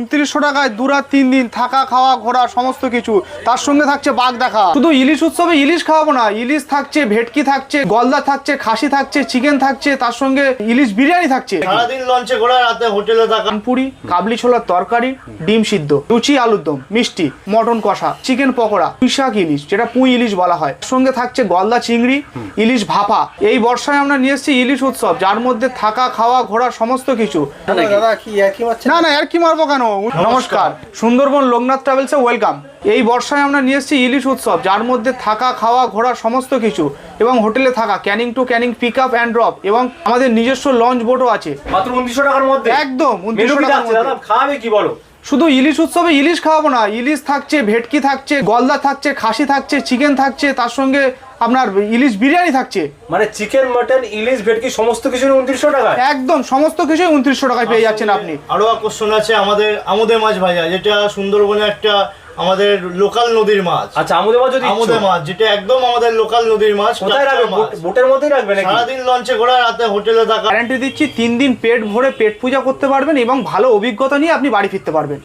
উনত্রিশশো টাকায় দু রাত তিন দিন থাকা খাওয়া ঘোরা সমস্ত কিছু। তার সঙ্গে থাকছে বাঘ দেখা। শুধু ইলিশ উৎসবে ইলিশ খাওয়াবো না ইলিশ থাকছে ভেটকি থাকছে গলদা থাকছে খাসি থাকছে চিকেন থাকছে তার সঙ্গে ইলিশ বিরিয়ানি থাকছে। সারাদিন লঞ্চে ঘোরা রাতে হোটেলে থাকা। কানপুরি কাবলি ছোলার তরকারি ডিম সিদ্ধ লুচি আলুর দম মিষ্টি মটন কষা চিকেন পকোড়া পুঁইশাক ইলিশ যেটা পুঁই ইলিশ বলা হয়। সঙ্গে থাকছে গলদা চিংড়ি ইলিশ ভাপা। এই বর্ষায় আমরা নিয়ে এসেছি ইলিশ উৎসব যার মধ্যে থাকা খাওয়া ঘোরা সমস্ত কিছু। না না আর কি মারবো কেন? নমস্কার। সুন্দরবন লোকনাথ ট্রাভেলসে ওয়েলকাম। এই বর্ষায় আমরা নিয়ে এসেছি ইলিশ উৎসব যার মধ্যে থাকা খাওয়া ঘোরা সমস্ত কিছু এবং হোটেলে থাকা Canning to Canning pick up and drop এবং আমাদের নিজস্ব লঞ্চ বোটও আছে। মাত্র উনত্রিশশো টাকার মধ্যে? একদম 2900 কি টাকার মধ্যে। দাদা? খাওয়াবে কি বলো? শুধু ইলিশ উৎসবে ইলিশ খাওয়াবো না ইলিশ থাকছে ভেটকি থাকছে গলদা থাকছে খাসি থাকছে চিকেন থাকছে তার সঙ্গে আপনার ইলিশ বিরিয়ানি থাকছে। মানে চিকেন মটন ইলিশ ভেটকি সমস্ত কিছু উনত্রিশশো টাকা একদম সমস্ত কিছুই উনত্রিশশো টাকায় পেয়ে যাচ্ছেন আপনি। আরও আকর্ষণ আছে আমাদের আমোদে মাছ ভাজা যেটা সুন্দরবনে একটা আমাদের লোকাল নদীর মাছ। আচ্ছা আমুদে মাছ যদি আমোদে মাছ যেটা একদম আমাদের লোকাল নদীর মাছ কোথায় রাখবে? বোটের মধ্যেই রাখবে নাকি? সারাদিন লঞ্চে ঘোরা রাতে হোটেলে থাকা গ্যারান্টি দিচ্ছি তিন দিন পেট ভরে পেট পূজা করতে পারবেন এবং ভালো অভিজ্ঞতা নিয়ে আপনি বাড়ি ফিরতে পারবেন।